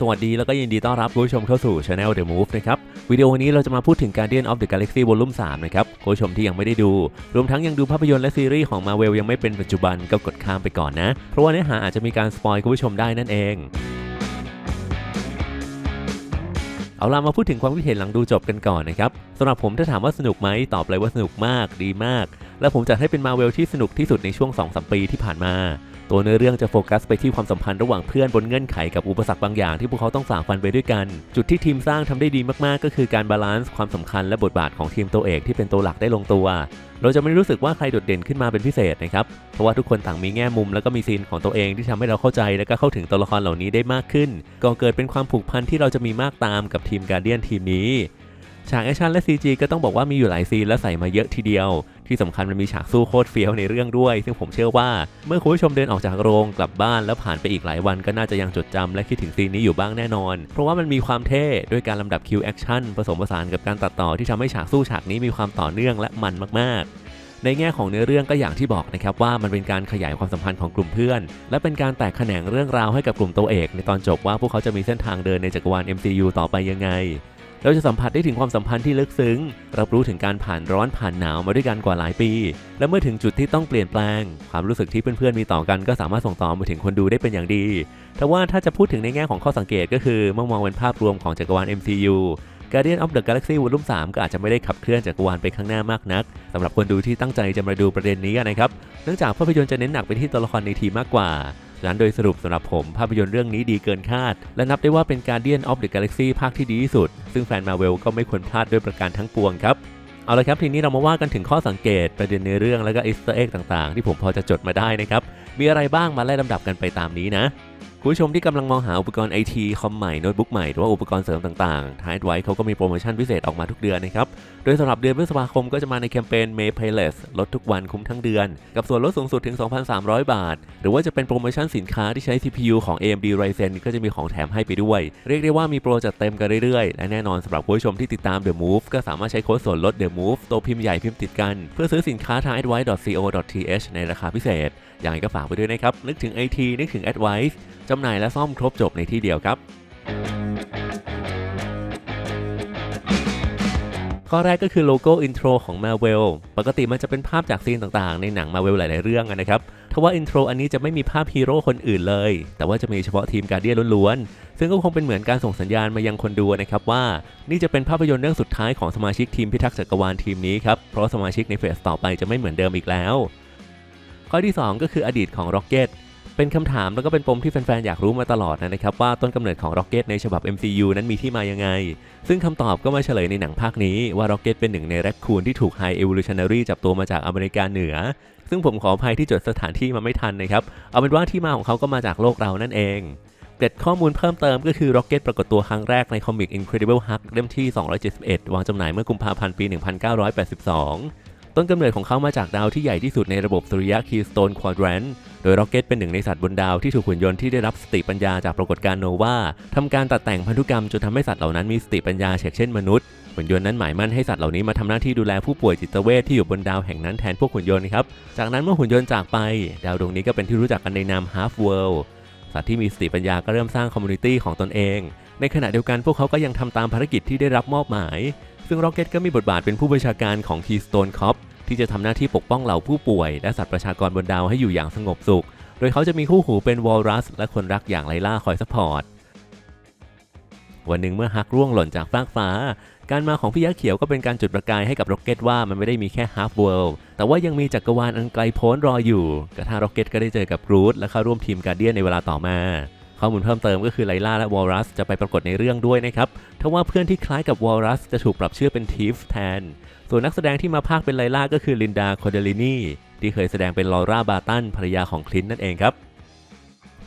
สวัสดีแล้วก็ยินดีต้อนรับคุณผู้ชมเข้าสู่ Channel The Move นะครับวิดีโอวันนี้เราจะมาพูดถึง Guardian of the Galaxy Volume 3 นะครับคุณผู้ชมที่ยังไม่ได้ดู รวมทั้งยังดูภาพยนตร์และซีรีส์ของ Marvel ยังไม่เป็นปัจจุบันก็กดข้ามไปก่อนนะ เพราะว่าเนื้อหาอาจจะมีการสปอยคุณผู้ชมได้นั่นเองเอาล่ะมาพูดถึงความคิดเห็นหลังดูจบกันก่อนนะครับสำหรับผมถ้าถามว่าสนุกไหมตอบเลยว่าสนุกมากดีมาก และผมจัดให้เป็นมาเวลที่สนุกที่สุดในช่วง 2-3 ปีที่ผ่านมา ตัวเนื้อเรื่องจะโฟกัสไปที่ความสัมพันธ์ระหว่างเพื่อนบนเงื่อนไขกับอุปสรรคบางอย่างที่พวกเขาต้องฝ่าฟันไปด้วยกัน จุดที่ทีมสร้างทำได้ดีมากๆ ก็คือการบาลานซ์ความสำคัญและบทบาทของทีมตัวเอกที่เป็นตัวหลักได้ลงตัว เราจะไม่รู้สึกว่าใครโดดเด่นขึ้นมาเป็นพิเศษนะครับ เพราะว่าทุกคนต่างมีแง่มุมแล้วก็มีซีนของตัวเองที่ทำให้เราเข้าใจและก็เข้าถึงตัวละครเหล่านี้ได้มากขึ้นก่อเกิดเป็นความผูกพันที่เราจะมีมากตามกับทีมการเดียนทีมนี้ฉากแอคชั่นและ CG ก็ต้องบอกว่ามีอยู่หลายซีนและใส่มาเยอะทีเดียว ที่สำคัญมันมีฉากสู้โคตรเฟี้ยวในเรื่องด้วย ซึ่งผมเชื่อว่าเมื่อคุณผู้ชมเดินออกจากโรงกลับบ้านแล้วผ่านไปอีกหลายวันก็น่าจะยังจดจำและคิดถึงซีนนี้อยู่บ้างแน่นอน เพราะว่ามันมีความเท่ด้วยการลำดับคิวแอคชั่นผสมผสานกับการตัดต่อที่ทำให้ฉากสู้ฉากนี้มีความต่อเนื่องและมันมากๆในแง่ของเนื้อเรื่องก็อย่างที่บอกนะครับว่ามันเป็นการขยายความสัมพันธ์ของกลุ่มเพื่อน และเป็นการแตกแขนงเรื่องราวให้กับกลุ่มตัวเอก ในตอนจบว่าพวกเขาจะมีเส้นทางเดินในจักรวาล MCU ต่อไปยังไง เราจะสัมผัสได้ถึงความสัมพันธ์ที่ลึกซึ้ง รับรู้ถึงการผ่านร้อนผ่านหนาวมาด้วยกันกว่าหลายปี และเมื่อถึงจุดที่ต้องเปลี่ยนแปลง ความรู้สึกที่เพื่อนๆมีต่อกันก็สามารถส่งต่อมาถึงคนดูได้เป็นอย่างดีแต่ว่าถ้าจะพูดถึงในแง่ของข้อสังเกตก็คือเมื่อมองเป็นภาพรวมของจักรวาล MCU Guardian of the Galaxy Volume 3 ก็อาจจะไม่ได้ขับเคลื่อนจักรวาลไปข้างหน้ามากนักสำหรับคนดูที่ตั้งใจจะมาดูประเด็นนี้นะครับเนื่องจากภาพยนตร์จะเน้นหนักไปที่ตัวละครในทีมมากกว่า ฉะนั้นโดยสรุปสำหรับผมภาพยนตร์เรื่องนี้ดีเกินคาด และนับได้ว่าเป็น Guardian of the Galaxy ภาคที่ดีที่สุด ซึ่งแฟนมาเวลก็ไม่ควรพลาดด้วยประการทั้งปวงครับเอาละครับทีนี้เรามาว่ากันถึงข้อสังเกตประเด็นในเรื่องและก็อิสเตอร์เอ็กต่างๆ ที่ผมพอจะจดมาได้นะครับมีอะไรบ้างมาไล่ลำดับกันไปตามนี้นะ คุณผู้ชมที่กำลังมองหาอุปกรณ์ไอทีคอมใหม่โน้ตบุ๊กใหม่หรือว่าอุปกรณ์เสริมต่างๆทายไว้เขาก็มีโปรโมชั่นพิเศษออกมาทุกเดือนนะครับ โดยสำหรับเดือนพฤษภาคมก็จะมาในแคมเปญ May Payless ลดทุกวันคุ้มทั้งเดือน กับส่วนลดสูงสุดถึง 2,300 บาท หรือว่าจะเป็นโปรโมชั่นสินค้าที่ใช้ CPU ของ AMD Ryzen ก็จะมีของแถมให้ไปด้วย เรียกได้ว่ามีโปรจัดเต็มกันเรื่อยๆ และแน่นอนสำหรับผู้ชมที่ติดตาม The Move ก็สามารถใช้โค้ดส่วนลด The Move ตัวพิมพ์ใหญ่พิมพ์ติดกัน เพื่อซื้อสินค้าทาง advice.co.th ในราคาพิเศษ อย่างไรก็ฝากไปด้วยนะครับ นึกถึง IT นึกถึง Advice จำหน่ายและซ่อมครบจบในที่เดียวครับ ข้อแรกก็คือโลโก้อินโทรของ Marvel ปกติมันจะเป็นภาพจากซีนต่างๆ ในหนัง Marvel หลายๆเรื่องนะครับทว่าอินโทรอันนี้จะไม่มีภาพฮีโร่คนอื่นเลย แต่ว่าจะมีเฉพาะทีมการเดียนล้วนๆ ซึ่งก็คงเป็นเหมือนการส่งสัญญาณมายังคนดูนะครับว่า นี่จะเป็นภาพยนตร์เรื่องสุดท้ายของสมาชิกทีมพิทักษ์จักรวาลทีมนี้ครับ เพราะสมาชิกในเฟสต่อไปจะไม่เหมือนเดิมอีกแล้ว ข้อที่ 2 ก็คืออดีตของ Rocket เป็นคำถามแล้วก็เป็นปมที่แฟนๆ อยากรู้มาตลอดนะครับว่าต้นกำเนิดของ Rocket ในฉบับ MCU นั้นมีที่มายังไง ซึ่งคำตอบก็มาเฉลยในหนังภาคนี้ว่า Rocket เป็นหนึ่งในแรคคูนที่ถูก High Evolutionary จับตัวมาจากอเมริกาเหนือ ซึ่งผมขออภัยที่จดสถานที่มาไม่ทันนะครับเอาเป็นว่าที่มาของเขาก็มาจากโลกเรานั่นเองเกร็ดข้อมูลเพิ่มเติมก็คือ Rocket ปรากฏตัวครั้งแรกในคอมิก Incredible Hulk เล่มที่ 271 วางจำหน่ายเมื่อกุมภาพันธ์ปี 1982 ต้นกำเนิดของเขามาจากดาวที่ใหญ่ที่สุดในระบบสุริยะ Keystone Quadrant โดย Rocket เป็นหนึ่งในสัตว์บนดาวที่ถูกหุ่นยนต์ที่ได้รับสติปัญญาจากปรากฏการณ์โนวาทำการตัดแต่งพันธุกรรมจนทำให้สัตว์เหล่านั้นมีสติปัญญาเช่นเช่นมนุษย์หุ่นยนต์นั้นหมายมั่นให้สัตว์เหล่านี้มาทำหน้าที่ดูแลผู้ป่วยจิตเวชที่อยู่บนดาวแห่งนั้นแทนพวกหุ่นยนต์ครับจากนั้นเมื่อหุ่นยนต์จากไป ดาวดวงนี้ก็เป็นที่รู้จักกันในนาม Half World สัตว์ที่มีสติปัญญาก็เริ่มสร้างคอมมูนิตี้ของตนเอง ในขณะเดียวกันพวกเขาก็ยังทำตามภารกิจที่ได้รับมอบหมาย ซึ่ง Rocket ก็มีบทบาทเป็นผู้บัญชาการของ Keystone Corp ที่จะทำหน้าที่ปกป้องเหล่าผู้ป่วย และสัตว์ประชากรบนดาวให้อยู่อย่างสงบสุข โดยเขาจะมีคู่หูเป็นวอลรัสและคนรักอย่างไลล่าคอยสปอร์ต วันหนึ่งเมื่อฮักร่วงหล่นจากฟากฟ้า การมาของพี่ยักษ์เขียวก็เป็นการจุดประกายให้กับร็อกเก็ตว่ามันไม่ได้มีแค่ฮาร์ฟเวิลด์แต่ว่ายังมีจักรวาลอันไกลโพ้นรออยู่กระทั่งร็อกเก็ตก็ได้เจอกับกรูดและเข้าร่วมทีมการเดียนในเวลาต่อมา ข้อมูลเพิ่มเติมก็คือไลล่าและวอลรัสจะไปปรากฏในเรื่องด้วยนะครับทว่าเพื่อนที่คล้ายกับวอลรัสจะถูกปรับชื่อเป็นทีฟแทน ส่วนนักแสดงที่มาพากย์เป็นไลล่าก็คือลินดาโคเดลินีที่เคยแสดงเป็นลอร่าบาตันภรรยาของคลินต์นั่นเองครับ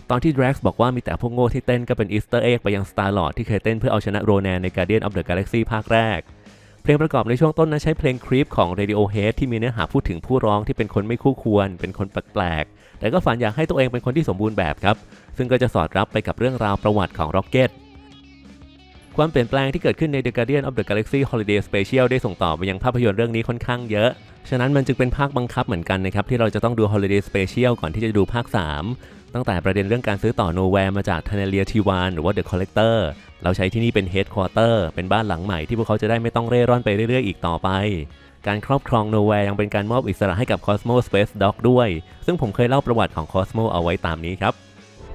ตอนที่ Drax บอกว่ามีแต่พวกโง่ที่เต้นก็เป็นอีสเตอร์เอ็กไปยัง Star Lord ที่เคยเต้นเพื่อเอาชนะโรแนนใน Guardian of the Galaxy ภาคแรก เพลงประกอบในช่วงต้นนั้นใช้เพลง Creep ของ Radiohead ที่มีเนื้อหาพูดถึงผู้ร้องที่เป็นคนไม่คู่ควร เป็นคนแปลกๆแต่ก็ฝันอยากให้ตัวเองเป็นคนที่สมบูรณ์แบบครับ ซึ่งก็จะสอดรับไปกับเรื่องราวประวัติของ Rocket ความเปลี่ยนแปลงที่เกิดขึ้นใน The Guardian of the Galaxy Holiday Special ได้ส่งต่อไปยังภาพยนตร์เรื่องนี้ค่อนข้างเยอะ ฉะนั้นมันจึงเป็นภาคบังคับเหมือนกันนะครับ ที่เราจะต้องดู Holiday Special ก่อนที่จะดูภาค 3 ตั้งแต่ประเด็นเรื่องการซื้อต่อโนแวร์มาจากท a นเลียทีวานหรือว่า The Collector เราใช้ที่นี่เป็น Headquarter เป็นบ้านหลังใหม่ที่พวกเขาจะได้ไม่ต้องเร่ร่อนไปเรื่อยๆ อีกต่อไป การครอบครองโนแวร์ยังเป็นการมอบอิสระให้กับ Cosmo Space Dog ด้วย ซึ่งผมเคยเล่าประวัติของ Cosmo เอาไว้ตามนี้ครับ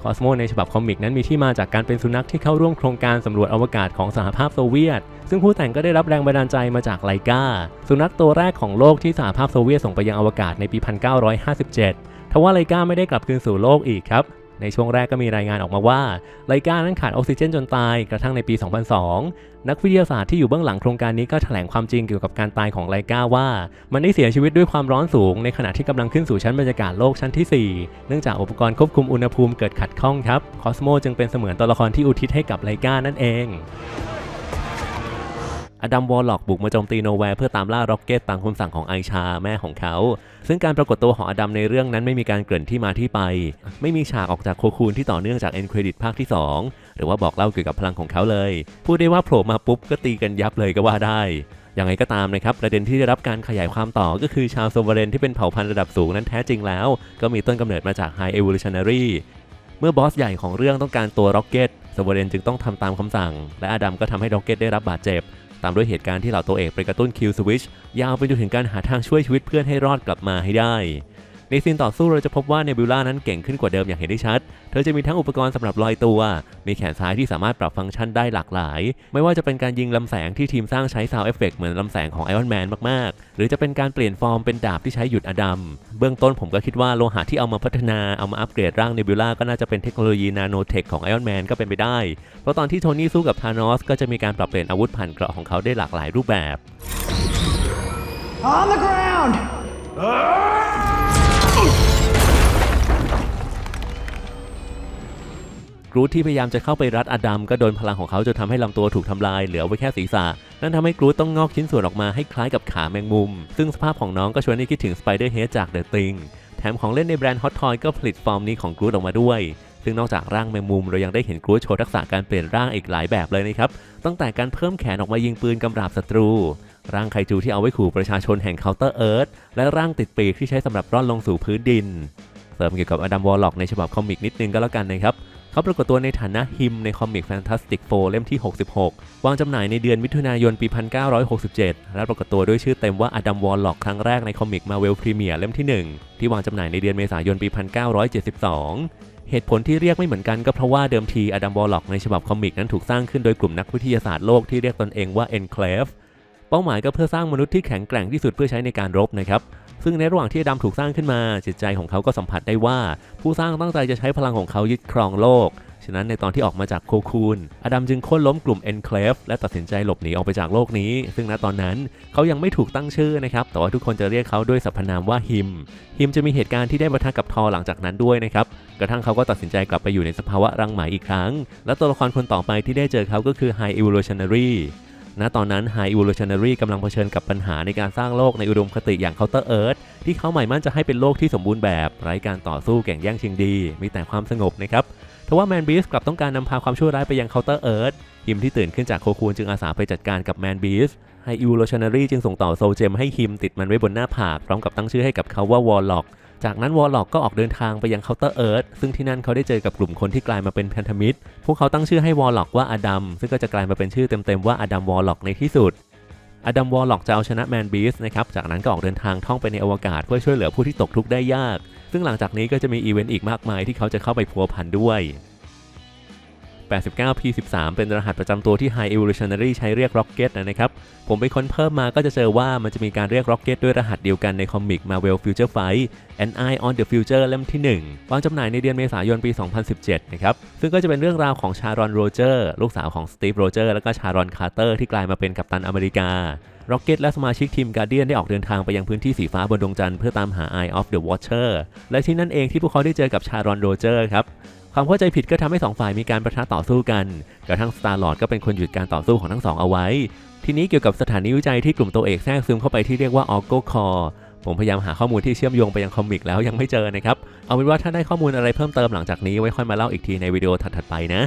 คอสโมในฉบับคอมิกนั้นมีที่มาจากการเป็นสุนัขที่เข้าร่วมโครงการสำรวจอวกาศของสหภาพโซเวียต ซึ่งผู้แต่งก็ได้รับแรงบันดาลใจมาจากไลกาสุนัขตัวแรกของโลกที่สหภาพโซเวียตส่งไปยังอวกาศในปี 1957 ทว่าไลกาไม่ได้กลับคืนสู่โลกอีกครับ ในช่วงแรกก็มีรายงานออกมาว่าไลกานั้นขาดออกซิเจนจนตายกระทั่งในปี 2002 นักวิทยาศาสตร์ที่อยู่เบื้องหลังโครงการนี้ก็แถลงความจริงเกี่ยวกับการตายของไลกาว่า มันได้เสียชีวิตด้วยความร้อนสูง ในขณะที่กำลังขึ้นสู่ชั้นบรรยากาศโลกชั้นที่ 4 เนื่องจากอุปกรณ์ควบคุมอุณหภูมิเกิดขัดข้องครับคอสโมจึงเป็นเสมือนตัวละครที่อุทิศให้กับไลกานั่นเอง อดัมวอลล็อกบุกมาโจมตีโนแวร์เพื่อตามล่าร็อกเก็ตตามคำสั่งของไอชาแม่ของเขา ซึ่งการปรากฏตัวของอดัมในเรื่องนั้นไม่มีการเกริ่นที่มาที่ไป ไม่มีฉากออกจากโคคูนที่ต่อเนื่องจากเอ็นเครดิตภาคที่ 2 หรือว่าบอกเล่าเกี่ยวกับพลังของเขาเลย พูดได้ว่าโผล่มาปุ๊บก็ตีกันยับเลยก็ว่าได้อย่างไรก็ตามนะครับ ประเด็นที่ได้รับการขยายความต่อก็คือชาวโซเวเรนที่เป็นเผ่าพันธุ์ระดับสูงนั้นแท้จริงแล้ว ก็มีต้นกำเนิดมาจาก High Evolutionary เมื่อบอสใหญ่ของเรื่องต้องการตัวร็อกเก็ตโซเวเรนจึงต้องทำตามคำสั่ง และอดัมก็ทำให้ร็อกเก็ตได้รับบาดเจ็บ ตามด้วยเหตุการณ์ที่เหล่าตัวเอกไปกระตุ้นคิวสวิชยาวไปจนถึงการหาทางช่วยชีวิตเพื่อนให้รอดกลับมาให้ได้ ในซีนต่อสู้เราจะพบว่าเนบิวล่านั้นเก่งขึ้นกว่าเดิมอย่างเห็นได้ชัด เธอจะมีทั้งอุปกรณ์สำหรับลอยตัว มีแขนซ้ายที่สามารถปรับฟังก์ชันได้หลากหลาย ไม่ว่าจะเป็นการยิงลำแสงที่ทีมสร้างใช้ซาวเอฟเฟกเหมือนลำแสงของไอรอนแมนมากๆ หรือจะเป็นการเปลี่ยนฟอร์มเป็นดาบที่ใช้หยุดอดัม เบื้องต้นผมก็คิดว่าโลหะที่เอามาพัฒนาเอามาอัปเกรดร่างเนบิวล่าก็น่าจะเป็นเทคโนโลยีนาโนเทคของไอรอนแมนก็เป็นไปได้ เพราะตอนที่โทนี่สู้กับธานอสก็จะมีการปรับเปลี่ยนอาวุธผ่านเกราะของเขาได้หลากหลายรูปแบบ On the ground! กรูทที่พยายามจะเข้าไปรัดอดัมก็โดนพลังของเขาจนทำให้ลำตัวถูกทำลายเหลือไว้แค่ศีรษะ นั่นทำให้กรูทต้องงอกชิ้นส่วนออกมาให้คล้ายกับขาแมงมุม ซึ่งสภาพของน้องก็ชวนให้คิดถึงสไปเดอร์เฮดจากเดอะติงแถมของเล่นในแบรนด์ฮอตทอยก็ผลิตฟอร์มนี้ของกรูทออกมาด้วยซึ่งนอกจากร่างแมงมุมเรายังได้เห็นกรูทโชว์ทักษะการเปลี่ยนร่างอีกหลายแบบเลยนะครับ ตั้งแต่การเพิ่มแขนออกมายิงปืนกำราบศัตรู ร่างไคจูที่เอาไว้ขู่ประชาชนแห่งเคาน์เตอร์เอิร์ธและร่างติดปีกที่ใช้สำหรับร่อนลงสู่พื้นดิน เสริมเกี่ยวกับอดัมวอลล็อกในฉบับคอมิกนิดนึงก็แล้วกันนะครับ เขาปรากฏตัวในฐานะฮิมในคอมิก Fantastic Four เล่มที่ 66 วางจำหน่ายในเดือนมิถุนายนปี 1967 และปรากฏตัวด้วยชื่อเต็มว่าอดัมวอลล็อกครั้งแรกในคอมิก Marvel Premier เล่มที่ 1 ที่วางจำหน่ายในเดือนเมษายนปี 1972 เหตุผลที่เรียกไม่เหมือนกันก็เพราะว่าเดิมทีอดัมวอลล็อกในฉบับคอมิกนั้นถูกสร้างขึ้นโดยกลุ่มนักวิทยาศาสตร์โลกที่เรียกตนเองว่า Enclave เป้าหมายก็เพื่อสร้างมนุษย์ที่แข็งแกร่งที่สุดเพื่อใช้ในการรบนะครับ ซึ่งในระหว่างที่อดัมถูกสร้างขึ้นมา จิตใจของเขาก็สัมผัสได้ว่า ผู้สร้างตั้งใจจะใช้พลังของเขายึดครองโลก ฉะนั้นในตอนที่ออกมาจากโคคูน อดัมจึงโค่นล้มกลุ่ม Enclave และตัดสินใจหลบหนีออกไปจากโลกนี้ ซึ่งณตอนนั้นเขายังไม่ถูกตั้งชื่อนะครับ แต่ว่าทุกคนจะเรียกเขาด้วยสรรพนามว่าฮิม ฮิมจะมีเหตุการณ์ที่ได้ปะทะกับทอหลังจากนั้นด้วยนะครับ กระทั่งเขาก็ตัดสินใจกลับไปอยู่ในสภาวะรังไหมอีกครั้ง และตัวละครคนต่อไปที่ได้เจอเขาก็คือ High Evolutionary ณตอนนั้น High Evolutionary กำลังเผชิญกับปัญหาในการสร้างโลกในอุดมคติอย่าง Counter Earth ที่เขาหมายมั่นจะให้เป็นโลกที่สมบูรณ์แบบ ไร้การต่อสู้แข่งแย่งชิงดี มีแต่ความสงบนะครับทว่าแมนบีสกลับต้องการนำพาความชั่วร้ายไปยัง Counter Earth ฮิมที่ตื่นขึ้นจากโคคูนจึงอาสาไปจัดการกับแมนบีส High Evolutionary จึงส่งต่อโซลเจมให้ฮิมติดมันไว้บนหน้าผากพร้อมกับตั้งชื่อให้กับเขาว่าวอลล็อก จากนั้นวอลล็อกก็ออกเดินทางไปยังเคาน์เตอร์เอิร์ธซึ่งที่นั่นเขาได้เจอกับกลุ่มคนที่กลายมาเป็นพันธมิตร พวกเขาตั้งชื่อให้วอลล็อกว่าอดัมซึ่งก็จะกลายมาเป็นชื่อเต็มๆว่าอดัมวอลล็อกในที่สุดอดัมวอลล็อกจะเอาชนะแมนบีสนะครับ จากนั้นก็ออกเดินทางท่องไปในอวกาศเพื่อช่วยเหลือผู้ที่ตกทุกข์ได้ยาก ซึ่งหลังจากนี้ก็จะมีอีเวนต์อีกมากมายที่เขาจะเข้าไปพัวพันด้วย 89 P13 เป็นรหัสประจำตัวที่ High Evolutionary ใช้เรียก Rocket นะครับ ผมไปค้นเพิ่มมาก็จะเจอว่ามันจะมีการเรียก Rocket ด้วยรหัสเดียวกันในคอมิก Marvel Future Fight An Eye on the Future เล่มที่ 1 วางจำหน่ายในเดือนเมษายนปี 2017 นะครับ ซึ่งก็จะเป็นเรื่องราวของชารอนโรเจอร์ลูกสาวของสตีฟโรเจอร์และก็ชารอนคาร์เตอร์ที่กลายมาเป็นกัปตันอเมริการ็อกเก็ตและสมาชิกทีมการเดียนได้ออกเดินทางไปยังพื้นที่สีฟ้าบนดวงจันทร์เพื่อตามหา Eye of the Watcher และที่นั่นเองที่พวกเขาได้เจอกับชารอนโรเจอร์ครับ ความเข้าใจผิดก็ทำให้สองฝ่ายมีการประทะต่อสู้กัน กระทั่ง Star Lord ก็เป็นคนหยุดการต่อสู้ของทั้งสองเอาไว้ ทีนี้เกี่ยวกับสถานีวิจัยที่กลุ่มตัวเอกแทรกซึมเข้าไปที่เรียกว่า Orgo Core ผมพยายามหาข้อมูลที่เชื่อมโยงไปยังคอมิกแล้วยังไม่เจอนะครับ เอาเป็นว่าถ้าได้ข้อมูลอะไรเพิ่มเติมหลังจากนี้ไว้ค่อยมาเล่าอีกทีในวิดีโอถัดๆไปนะ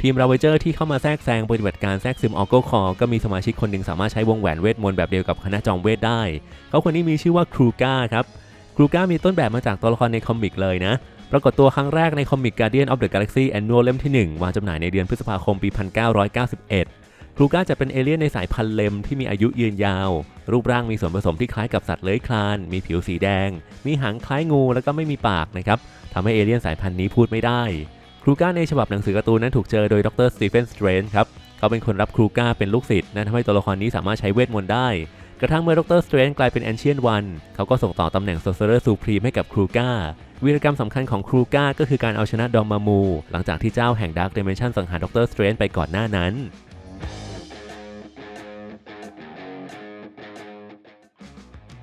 ทีมราเวเจอร์ที่เข้ามาแทรกแซงปฏิบัติการแทรกซึมออโกคอก็มีสมาชิกคนหนึ่งสามารถใช้วงแหวนเวทมนต์แบบเดียวกับคณะจอมเวทได้ เขาคนนี้มีชื่อว่าครูก้าครับครูก้ามีต้นแบบมาจากตัวละครในคอมิกเลยนะ ปรากฏตัวครั้งแรกในคอมิก Guardian of the Galaxy Annual เล่มที่ 1 วางจำหน่ายในเดือนพฤษภาคมปี 1991ครูก้าจะเป็นเอเลี่ยนในสายพันธุ์เลมที่มีอายุยืนยาว รูปร่างมีส่วนผสมที่คล้ายกับสัตว์เลื้อยคลาน มีผิวสีแดง มีหางคล้ายงูแล้วก็ไม่มีปากนะครับทำให้เอเลี่ยนสายพันธุ์นี้พูดไม่ได้ครูก้าในฉบับหนังสือการ์ตูนนั้นถูกเจอโดยดรสตีเฟนสเตรนครับ เขาเป็นคนรับครูก้าเป็นลูกศิษย์นั่นทำให้ตัวละครนี้สามารถใช้เวทมนต์ได้ กระทั่งเมื่อดรสเตรนกลายเป็นแอนเชียนวันเขาก็ส่งต่อตำแหน่งโซเซอร์ซูพรีมให้กับครูก้าวีรกรรมสำคัญของครูก้าก็คือการเอาชนะดอมมามู หลังจากที่เจ้าแห่งดาร์กเดเมนชันสังหารดรสเตรนไปก่อนหน้านั้น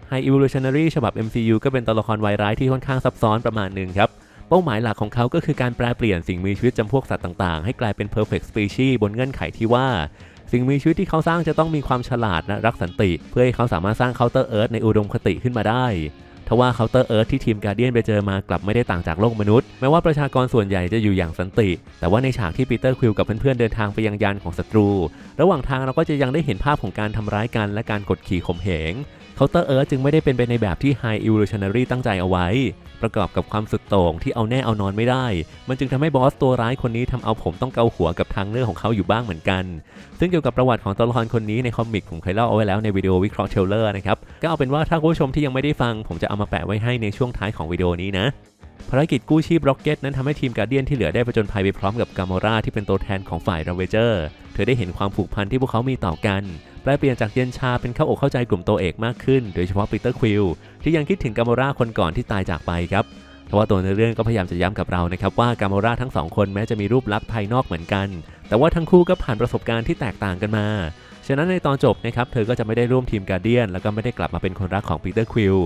High Evolutionary ฉบับ MCU ก็เป็นตัวละครวายร้ายที่ค่อนข้างซับซ้อนประมาณหนึ่งครับ เป้าหมายหลักของเขาก็คือการแปลเปลี่ยนสิ่งมีชีวิตจำพวกสัตว์ต่างๆ ให้กลายเป็น perfect species บนเงื่อนไขที่ว่า สิ่งมีชีวิตที่เขาสร้างจะต้องมีความฉลาดและรักสันติ เพื่อให้เขาสามารถสร้าง Counter Earth ในอุดมคติขึ้นมาได้ทว่า Counter Earth ที่ทีม Guardian ไปเจอมากลับไม่ได้ต่างจากโลกมนุษย์ แม้ว่าประชากรส่วนใหญ่จะอยู่อย่างสันติ แต่ว่าในฉากที่ปีเตอร์ควิลกับเพื่อนๆเดินทางไปยังยานของศัตรู ระหว่างทางเราก็จะยังได้เห็นภาพของการทำร้ายกันและการกดขี่ข่มเหง Counter Earth จึงไม่ได้เป็นไปในแบบที่ High Evolutionary ตั้งใจเอาไว้ ประกอบกับความสุดโต่งที่เอาแน่เอานอนไม่ได้ มันจึงทำให้บอสตัวร้ายคนนี้ทำเอาผมต้องเกาหัวกับทางเลือกของเขาอยู่บ้างเหมือนกัน ซึ่งเกี่ยวกับประวัติของตัวละครคนนี้ในคอมิกผมเคยเล่าเอาไว้แล้วในวิดีโอวิเคราะห์เทลเลอร์นะครับ ก็เอาเป็นว่าถ้าผู้ชมที่ยังไม่ได้ฟัง ผมจะเอามาแปะไว้ให้ในช่วงท้ายของวิดีโอนี้นะภารกิจกู้ชีพร็อกเก็ตนั้นทำให้ทีมการเดียนที่เหลือได้ผจญภัยไปพร้อมกับกามอราที่เป็นตัวแทนของฝ่ายราเวเจอร์ เธอได้เห็นความผูกพันที่พวกเขามีต่อกัน แปลเปลี่ยนจากเย็นชาเป็นเข้าอกเข้าใจกลุ่มตัวเอกมากขึ้น โดยเฉพาะปีเตอร์ควิลที่ยังคิดถึงกามอราคนก่อนที่ตายจากไปครับทว่าตัวในเรื่องก็พยายามจะย้ำกับเรานะครับว่ากามอราทั้งสองคนแม้จะมีรูปลักษณ์ภายนอกเหมือนกัน แต่ว่าทั้งคู่ก็ผ่านประสบการณ์ที่แตกต่างกันมา ฉะนั้นในตอนจบนะครับเธอก็จะไม่ได้ร่วมทีมการเดียน แล้วก็ไม่ได้กลับมาเป็นคนรักของปีเตอร์ควิล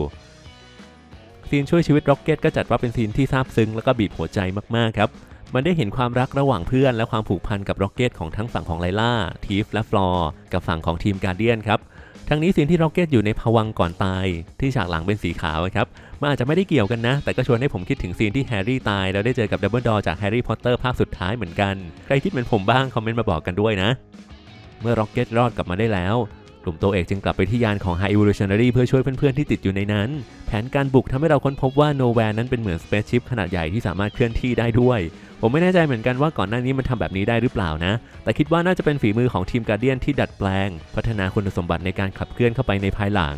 ซีนช่วยชีวิตร็อกเก็ตก็จัดว่าเป็นซีนที่ซาบซึ้งแล้วก็บีบหัวใจมากๆครับ มันได้เห็นความรักระหว่างเพื่อนและความผูกพันกับร็อกเก็ตของทั้งฝั่งของไลล่าทีฟและฟลอร์กับฝั่งของทีมการเดียนครับทั้งนี้ซีนที่ร็อกเก็ตอยู่ในภวังก่อนตาย ที่ฉากหลังเป็นสีขาวครับมันอาจจะไม่ได้เกี่ยวกันนะ แต่ก็ชวนให้ผมคิดถึงซีนที่แฮร์รี่ตาย แล้วได้เจอกับดับเบิลดอร์จากแฮร์รี่พอตเตอร์ภาคสุดท้ายเหมือนกัน ใครคิดเหมือนผมบ้างคอมเมนต์มาบอกกันด้วยนะ เมื่อร็อกเก็ตรอดกลับมาได้แล้ว กลุ่มตัวเอกจึงกลับไปที่ยานของ High Evolutionary เพื่อช่วยเพื่อนๆที่ติดอยู่ในนั้น แผนการบุกทำให้เราค้นพบว่าโนแวร์นั้นเป็นเหมือนสเปซชิพขนาดใหญ่ที่สามารถเคลื่อนที่ได้ด้วย ผมไม่แน่ใจเหมือนกันว่าก่อนหน้านี้มันทำแบบนี้ได้หรือเปล่านะ แต่คิดว่าน่าจะเป็นฝีมือของทีมการเดียนที่ดัดแปลง พัฒนาคุณสมบัติในการขับเคลื่อนเข้าไปในภายหลัง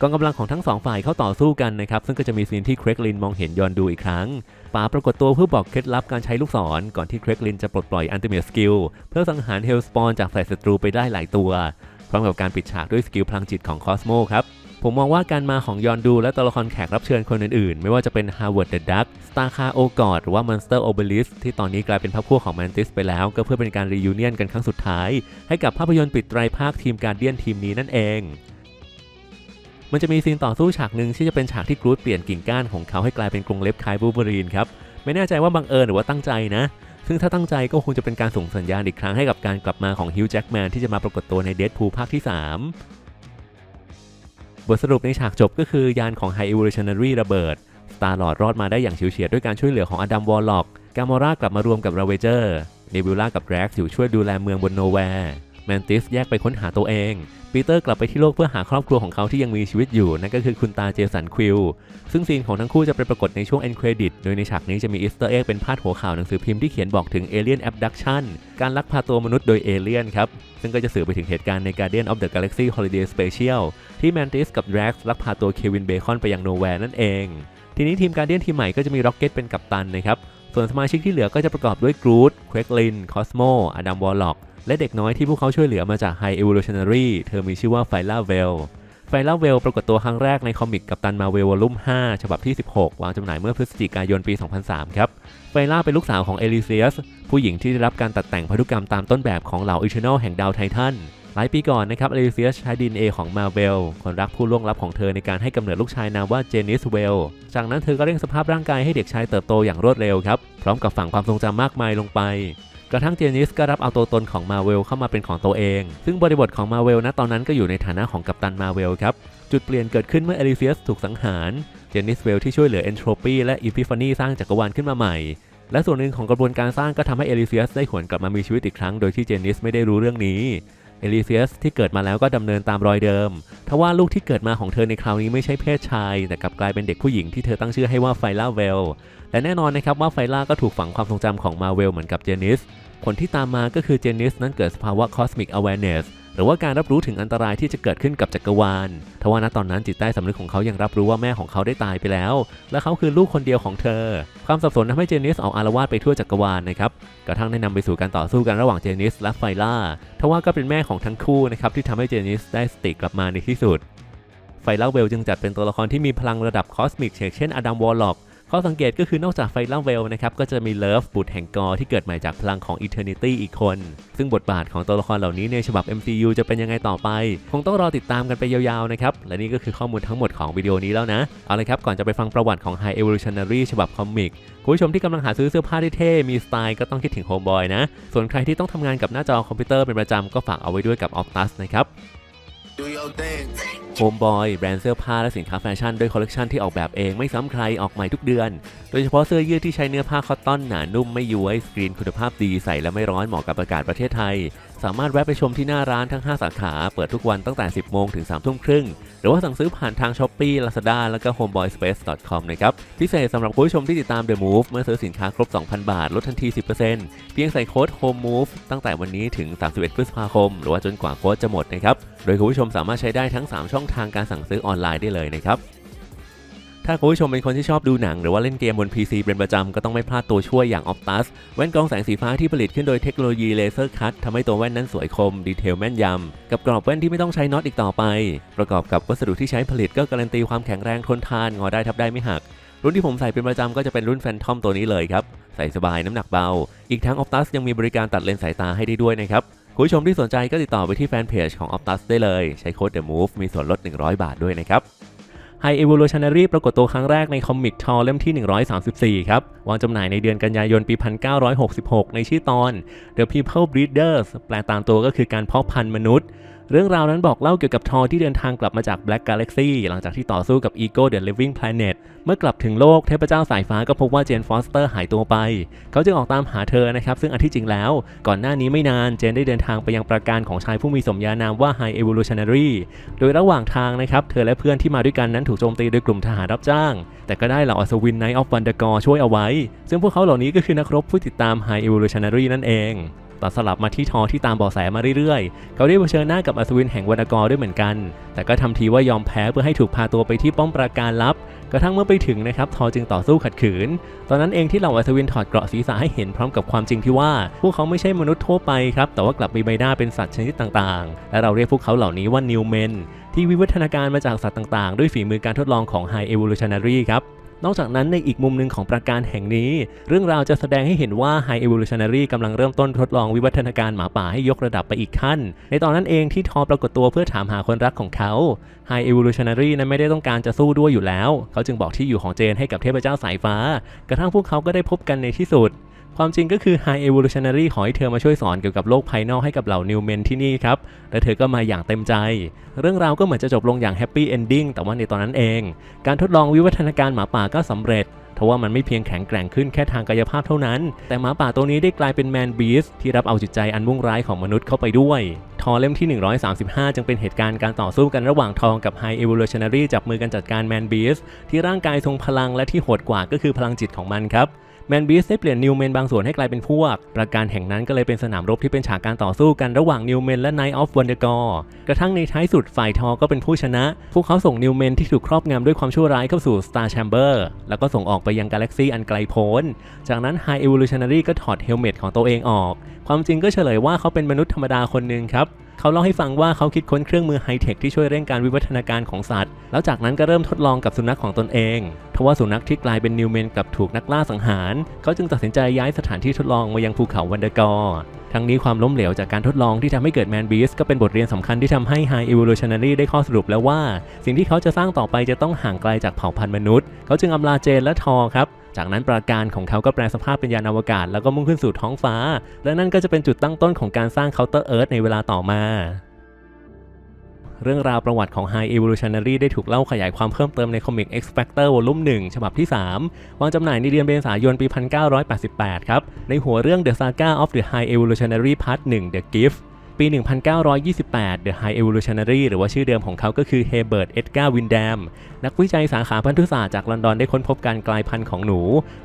กองกำลังของทั้งสองฝ่ายเข้าต่อสู้กันนะครับ ซึ่งก็จะมีซีนที่เครกลินมองเห็นยอนดูอีกครั้งป๋าปรากฏตัวเพื่อบอกเคล็ดลับการใช้ลูกศร ก่อนที่เครกลินจะปลดปล่อยอันติเมทสกิลเพื่อสังหารเฮลสปอนจากสายศัตรูไปได้หลายตัว พร้อมกับการปิดฉากด้วยสกิลพลังจิตของคอสโมครับผมมองว่าการมาของยอนดูและตัวละครแขกรับเชิญคนอื่นๆ ไม่ว่าจะเป็น Howard the Duck Star c a r o g o d หรือว่า Monster Obelisk ที่ตอนนี้กลายเป็นพรรคพวกของ Mantis ไปแล้ว ก็เพื่อเป็นการรียูเนียนกันครั้งสุดท้าย ให้กับภาพยนตร์ปิดไตรภาคทีมการเดียนทีมนี้นั่นเอง มันจะมีซีนต่อสู้ฉากหนึ่งที่จะเป็นฉากที่กรูดเปลี่ยนกิ่งก้านของเขาให้กลายเป็นกรงเล็บคล้ายบูเบอรีนครับไม่แน่ใจว่าบังเอิญหรือว่าตั้งใจนะ ซึ่งถ้าตั้งใจก็คงจะเป็นการส่งสัญญาณอีกครั้งให้กับการกลับมาของฮิวจ์แจ็กแมนที่จะมาปรากฏตัวในเดดพูลภาคที่ 3 บทสรุปในฉากจบก็คือยานของไฮเอเวอร์ชันนารีระเบิดสตาร์ลอดรอดมาได้อย่างฉิวเฉียดด้วยการช่วยเหลือของอดัมวอลล็อกกามอร่ากลับมารวมกับราเวเจอร์เนบิวล่ากับแร็กอยู่ช่วยดูแลเมืองบนโนแวร์ แมนติสแยกไปค้นหาตัวเอง ปีเตอร์กลับไปที่โลกเพื่อหาครอบครัวของเขาที่ยังมีชีวิตอยู่ นั่นก็คือคุณตาเจสันควิล ซึ่งซีนของทั้งคู่จะไปปรากฏในช่วง end credit โดยในฉากนี้จะมีอีสเตอร์เอ็กเป็นพาดหัวข่าวหนังสือพิมพ์ที่เขียนบอกถึง Alien Abduction การลักพาตัวมนุษย์โดยเอเลี่ยนครับ ซึ่งก็จะสื่อไปถึงเหตุการณ์ใน Guardian of the Galaxy Holiday Special ที่แมนติสกับแร็กลักพาตัวเควินเบคอนไปยังโนแวร์นั่นเอง ทีนี้ทีมการเดียนทีมใหม่ก็จะมีร็อกเก็ตเป็นกัปตันนะครับส่วนสมาชิกที่เหลือก็จะประกอบด้วยกรูดเควกลินคอสโมอดัมวอลล็อก และเด็กน้อยที่พวกเขาช่วยเหลือมาจาก High Evolutionary เธอมีชื่อว่าไฟล่าเวลไฟล่าเวลปรากฏตัวครั้งแรกในคอมิกกัปตันมาเวลวอลุ่ม 5 ฉบับที่ 16 วางจำหน่ายเมื่อพฤศจิกายนปี 2003 ครับ ไฟล่าเป็นลูกสาวของเอลิเซียส ผู้หญิงที่ได้รับการตัดแต่งพันธุกรรมตามต้นแบบของเหล่าอิเทอร์นลแห่งดาวไททันหลายปีก่อนนะครับเอลิเซียสใช้ดีเอของมาเวลคนรักผู้ล่วงลับของเธอในการให้กำเนิดลูกชายนามว่าเจนิสเวล จากนั้นเธอก็เร่งสภาพร่างกายให้เด็กชายเติบโตอย่างรวดเร็วครับ พร้อมกับฝังความทรงจำมากมายลงไป กระทั่งเจนิสก็รับเอาตัวตนของมาเวลเข้ามาเป็นของตัวเอง ซึ่งบริบทของมาเวลณตอนนั้นก็อยู่ในฐานะของกัปตันมาเวลครับ จุดเปลี่ยนเกิดขึ้นเมื่อเอลิเซียสถูกสังหาร เจนิสเวลที่ช่วยเหลือเอนโทรปีและอีพิฟานีสร้างจักรวาลขึ้นมาใหม่ และส่วนหนึ่งของกระบวนการสร้างก็ทำให้เอลิเซียสได้หวนกลับมามีชีวิตอีกครั้งโดยที่เจนิสไม่ได้รู้เรื่องนี้ เอลิเซียสที่เกิดมาแล้วก็ดำเนินตามรอยเดิม ทว่าลูกที่เกิดมาของเธอในคราวนี้ไม่ใช่เพศชาย แต่กลับกลายเป็นเด็กผู้หญิงที่เธอตั้งชื่อให้ว่าไฟล่าเวล และแน่นอนนะครับว่าไฟล่าก็ถูกฝังความทรงจำของมาเวลเหมือนกับเจนิสผลที่ตามมาก็คือเจนิสนั้นเกิดสภาวะ cosmic awareness หรือว่าการรับรู้ถึงอันตรายที่จะเกิดขึ้นกับจักรวาล ทว่าณตอนนั้นจิตใต้สำนึกของเขายังรับรู้ว่าแม่ของเขาได้ตายไปแล้ว และเขาคือลูกคนเดียวของเธอ ความสับสนทำให้เจนิสออกอารวาสไปทั่วจักรวาลนะครับ กระทั่งได้นำไปสู่การต่อสู้กันระหว่างเจนิสและไฟล่า ทว่าก็เป็นแม่ของทั้งคู่นะครับที่ทำให้เจนิสได้สติกลับมาในที่สุด ไฟล่าเวลจึงจัดเป็นตัวละครที่มีพลังระดับคอสมิกเช่นอดัมวอลล็อก ข้อสังเกตก็คือนอกจากไฟล่าเวลนะครับก็จะมีเลิฟบุตรแห่งกอที่เกิดใหม่จากพลังของ Eternity อีกคน ซึ่งบทบาทของตัวละครเหล่านี้ในฉบับ MCU จะเป็นยังไงต่อไป คงต้องรอติดตามกันไปยาวๆนะครับและนี่ก็คือข้อมูลทั้งหมดของวิดีโอนี้แล้วนะ เอาเลยครับ ก่อนจะไปฟังประวัติของ High Evolutionary ฉบับคอมิกคุณผู้ชมที่กำลังหาซื้อเสื้อผ้าที่เท่ มีสไตล์ก็ต้องคิดถึง Homeboy นะ ส่วนใครที่ต้องทำงานกับหน้าจอคอมพิวเตอร์เป็นประจำก็ฝากเอาไว้ด้วยกับ Optus นะครับ Do your thing. โฮมบอยแบรนด์เสื้อผ้าและสินค้าแฟชั่นด้วยคอลเลกชันที่ออกแบบเองไม่ซ้ำใครออกใหม่ทุกเดือน โดยเฉพาะเสื้อยืดที่ใช้เนื้อผ้าคอตตอนหนานุ่มไม่ย้วยสกรีนคุณภาพดีใส่แล้วไม่ร้อนเหมาะกับอากาศประเทศไทย สามารถแวะไปชมที่หน้าร้านทั้ง 5 สาขา เปิดทุกวันตั้งแต่ 10 โมงถึง 3 ทุ่มครึ่ง หรือว่าสั่งซื้อผ่านทาง s h อ p e e Lazada แล้วก็ homeboyspace.com นะครับ พิเศษสำหรับผู้ชมที่ติดตาม The Move เมื่อซื้อสินค้าครบ 2,000 บาท ลดทันที 10%เพียงใส่โค้ด home move ตั้งแต่วันนี้ถึง 31 พฤษภาคม หรือว่าจนกว่าโค้ดจะหมดนะครับ โดยคุณผู้ชมสามารถใช้ได้ทั้ง 3 ช่องทางการสั่งซื้อออนไลน์ได้เลยนะครับ ถ้าคุณผู้ชมเป็นคนที่ชอบดูหนังหรือว่าเล่นเกมบน PC เป็นประจำ ก็ต้องไม่พลาดตัวช่วยอย่าง Optus แว่นกรองแสงสีฟ้าที่ผลิตขึ้นโดยเทคโนโลยีเลเซอร์คัตทำให้ตัวแว่นนั้นสวยคม ดีเทลแม่นยำ กับกรอบแว่นที่ไม่ต้องใช้น็อตอีกต่อไป ประกอบกับวัสดุที่ใช้ผลิตก็การันตีความแข็งแรงทนทานงอได้ทับได้ไม่หัก รุ่นที่ผมใส่เป็นประจำก็จะเป็นรุ่นแฟนทอมตัวนี้เลยครับใส่สบายน้ำหนักเบา อีกทั้ง Optus ยังมีบริการตัดเลนส์สายตาให้ได้ด้วยนะครับคุณผู้ชมที่สนใจก็ติดต่อไปที่แฟนเพจของ Optus ได้เลย ใช้โค้ด The Move มีส่วนลด 100 บาทด้วยนะครับ High Evolutionary ปรากฏตัวครั้งแรกในคอมิกทอเล่มที่ 134 ครับ วางจำหน่ายในเดือนกันยายนปี 1966 ในชื่อตอน The People Breeders แปลตามตัวก็คือการเพาะพันธุ์มนุษย์ เรื่องราวนั้นบอกเล่าเกี่ยวกับทอที่เดินทางกลับมาจาก Black Galaxy หลังจากที่ต่อสู้กับ Ego the Living Planet เมื่อกลับถึงโลกเทพเจ้าสายฟ้าก็พบว่าเจนฟอสเตอร์หายตัวไป เขาจึงออกตามหาเธอนะครับ ซึ่งอันที่จริงแล้ว ก่อนหน้านี้ไม่นานเจนได้เดินทางไปยังประการของชายผู้มีสมญานามว่า High Evolutionary โดยระหว่างทางนะครับเธอและเพื่อนที่มาด้วยกันนั้นถูกโจมตีโดยกลุ่มทหารรับจ้าง แต่ก็ได้เหล่าอัศวินไนท์ออฟวันเดอร์กอช่วยเอาไว้ ซึ่งพวกเขาเหล่านี้ก็คือนักรบผู้ติดตาม High Evolutionary นั่นเอง ตัดสลับมาที่ทอที่ตามบาะแสมาเรื่อยๆ เขาได้เผชิญหน้ากับอัศวินแห่งวรรณกรด้วยเหมือนกัน แต่ก็ทำทีว่ายอมแพ้เพื่อให้ถูกพาตัวไปที่ป้อมปราการลับ กระทั่งเมื่อไปถึงนะครับทอจึงต่อสู้ขัดขืน ตอนนั้นเองที่เหล่าอัศวินถอดเกราะศีรษะให้เห็นพร้อมกับความจริงที่ว่า พวกเขาไม่ใช่มนุษย์ทั่วไปครับ แต่ว่ากลับมีใบหน้าเป็นสัตว์ชนิดต่างๆ และเราเรียกพวกเขาเหล่านี้ว่านิวเมนที่วิวัฒนาการมาจากสัตว์ต่างๆ ด้วยฝีมือการทดลองของ High Evolutionary ครับ นอกจากนั้นในอีกมุมหนึ่งของประการแห่งนี้ เรื่องราวจะแสดงให้เห็นว่า High Evolutionary กำลังเริ่มต้นทดลองวิวัฒนาการหมาป่าให้ยกระดับไปอีกขั้น ในตอนนั้นเองที่ทอปรากฏตัวเพื่อถามหาคนรักของเขา High Evolutionary นั้นไม่ได้ต้องการจะสู้ด้วยอยู่แล้ว เขาจึงบอกที่อยู่ของเจนให้กับเทพเจ้าสายฟ้า กระทั่งพวกเขาก็ได้พบกันในที่สุด ความจริงก็คือ High Evolutionary ขอให้เธอมาช่วยสอนเกี่ยวกับโลกภายนอกให้กับเหล่านิวเมนที่นี่ครับ และเธอก็มาอย่างเต็มใจ เรื่องราวก็เหมือนจะจบลงอย่างแฮปปี้เอนดิ้งแต่ว่าในตอนนั้นเอง การทดลองวิวัฒนาการหมาป่าก็สำเร็จทว่ามันไม่เพียงแข็งแกร่งขึ้นแค่ทางกายภาพเท่านั้น แต่หมาป่าตัวนี้ได้กลายเป็นแมนบีสที่รับเอาจิตใจอันมุ่งร้ายของมนุษย์เข้าไปด้วย ทอเล่มที่ 135 จึงเป็นเหตุการณ์การต่อสู้กันระหว่างทองกับ High Evolutionary จับมือกันจัดการแมนบีสที่ร่างกายทรงพลังและที่โหดกว่าก็คือพลังจิตของมันครับ แมนบีสได้เปลี่ยนนิวเมนบางส่วนให้กลายเป็นพวก ประการแห่งนั้นก็เลยเป็นสนามรบที่เป็นฉากการต่อสู้กันระหว่างนิวเมนและ Night of Wondergore กระทั่งในท้ายสุดฝ่ายทอก็เป็นผู้ชนะ พวกเขาส่งนิวเมนที่ถูกครอบงำด้วยความชั่วร้ายเข้าสู่ Star Chamber แล้วก็ส่งออกไปยังกาแล็กซีอันไกลโพ้น จากนั้น High Evolutionary ก็ถอดเฮลเมตของตัวเองออก ความจริงก็เฉลยว่าเขาเป็นมนุษย์ธรรมดาคนหนึ่งครับ เขาเล่าให้ฟังว่าเขาคิดค้นเครื่องมือไฮเทคที่ช่วยเร่งการวิวัฒนาการของสัตว์ แล้วจากนั้นก็เริ่มทดลองกับสุนัขของตนเองทว่าสุนัขที่กลายเป็นนิวเมนกลับถูกนักล่าสังหาร เขาจึงตัดสินใจย้ายสถานที่ทดลองมายังภูเขาวันเดอร์กอร์ทั้งนี้ความล้มเหลวจากการทดลองที่ทำให้เกิดแมนบีสก็เป็นบทเรียนสำคัญที่ทำให้ High Evolutionary ได้ข้อสรุปแล้วว่า สิ่งที่เขาจะสร้างต่อไปจะต้องห่างไกลจากเผ่าพันธุ์มนุษย์ เขาจึงอำลาเจนและทอครับ จากนั้นปราการของเขาก็แปลสภาพเป็นยานอวกาศ แล้วก็มุ่งขึ้นสู่ท้องฟ้า และนั่นก็จะเป็นจุดตั้งต้นของการสร้างเคาน์เตอร์เอิร์ธในเวลาต่อมา เรื่องราวประวัติของ High Evolutionary ได้ถูกเล่าขยายความเพิ่มเติมในคอมิก X Factor วอลุ่ม1ฉบับที่ 3 วางจำหน่ายในเดือนเมษายนปี 1988 ครับ ในหัวเรื่อง The Saga of the High Evolutionary Part 1 The Gift ปี 1928 The High Evolutionary หรือว่าชื่อเดิมของเขาก็คือ Herbert Edgar Windham นักวิจัยสาขาพันธุศาสตร์จากลอนดอนได้ค้นพบการกลายพันธุ์ของหนู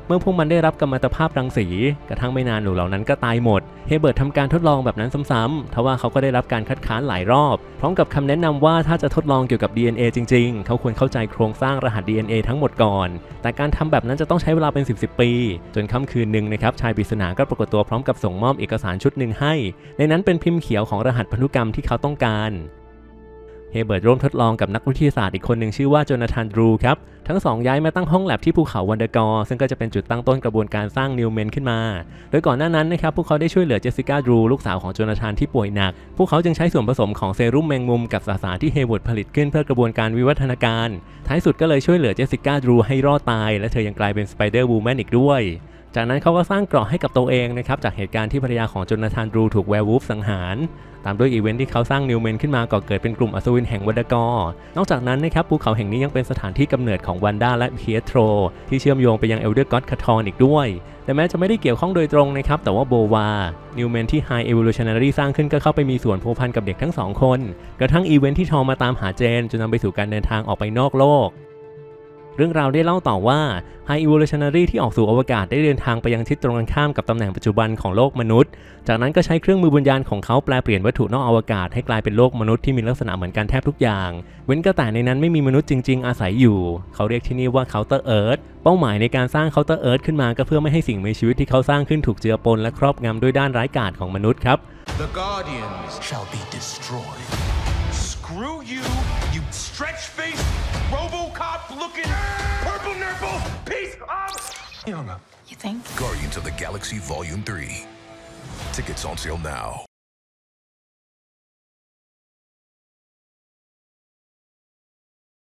เมื่อพวกมันได้รับกัมมันตภาพรังสี กระทั่งไม่นานหนูเหล่านั้นก็ตายหมด เฮเบิร์ตทำการทดลองแบบนั้นซ้ำๆทว่าเขาก็ได้รับการคัดค้านหลายรอบ พร้อมกับคำแนะนำว่าถ้าจะทดลองเกี่ยวกับ DNA จริง ๆ เขาควรเข้าใจโครงสร้างรหัส DNA ทั้งหมดก่อน แต่การทำแบบนั้นจะต้องใช้เวลาเป็น 10 10ปี จนค่ำคืนหนึ่งนะครับชายปริศนาก็ปรากฏตัวพร้อมกับส่งมอบเอกสารชุดหนึ่งให้ ในนั้นเป็นพิมพ์เขียวของรหัสพันธุกรรมที่เขาต้องการเฮเบิร์ตร่วมทดลองกับนักวิทยาศาสตร์อีกคนหนึ่งชื่อว่าโจนาธานดรูครับ ทั้งสองย้ายมาตั้งห้องแลบที่ภูเขาวันเดอร์กอร์ซึ่งก็จะเป็นจุดตั้งต้นกระบวนการสร้างนิวเมนขึ้นมา โดยก่อนหน้านั้นนะครับ พวกเขาได้ช่วยเหลือเจสสิก้าดรูลูกสาวของโจนาธานที่ป่วยหนัก พวกเขาจึงใช้ส่วนผสมของเซรุ่มแมงมุมกับสสารที่เฮเวิร์ดผลิตขึ้นเพื่อกระบวนการวิวัฒนาการ ท้ายสุดก็เลยช่วยเหลือเจสสิก้าดรูให้รอดตาย และเธอยังกลายเป็นสไปเดอร์วูแมนอีกด้วย จากนั้นเขาก็สร้างเกราะให้กับตัวเองนะครับจากเหตุการณ์ที่ภรรยาของจนนาธานดรูถูกแวร์วูฟสังหาร ตามด้วยอีเวนท์ที่เขาสร้างนิวเมนขึ้นมาก่อเกิดเป็นกลุ่มอัศวินแห่งวัดกอร์นอกจากนั้นนะครับภูเขาแห่งนี้ยังเป็นสถานที่กำเนิดของวันด้าและเพียโตรที่เชื่อมโยงไปยังเอลเดอร์ก็อดคาทอนอีกด้วย แต่แม้จะไม่ได้เกี่ยวข้องโดยตรงนะครับแต่ว่าโบวา นิวเมนที่ High Evolutionary สร้างขึ้นก็เข้าไปมีส่วนผูกพันกับเด็กทั้งสองคน กระทั่งอีเวนท์ที่ทอมาตามหาเจนจนนำไปสู่การเดินทางออกไปนอกโลก เรื่องราวได้เล่าต่อว่า High Evolutionary ที่ออกสู่อวกาศได้เดินทางไปยังทิศตรงกันข้ามกับตำแหน่งปัจจุบันของโลกมนุษย์ จากนั้นก็ใช้เครื่องมือบุญญาณของเขาแปลเปลี่ยนวัตถุนอกอวกาศให้กลายเป็นโลกมนุษย์ที่มีลักษณะเหมือนกันแทบทุกอย่าง เว้นก็แต่ในนั้นไม่มีมนุษย์จริง ๆ อาศัยอยู่ เขาเรียกที่นี่ว่า Counter Earth เป้าหมายในการสร้าง Counter Earth ขึ้นมาก็เพื่อไม่ให้สิ่งมีชีวิตที่เขาสร้างขึ้นถูกเจือปนและครอบงำด้วยด้านร้ายกาจของมนุษย์ครับ The Guardians. shall be destroyed. Screw you, you stretch faced, You think? Guardians of the Galaxy Volume 3. Tickets on sale now.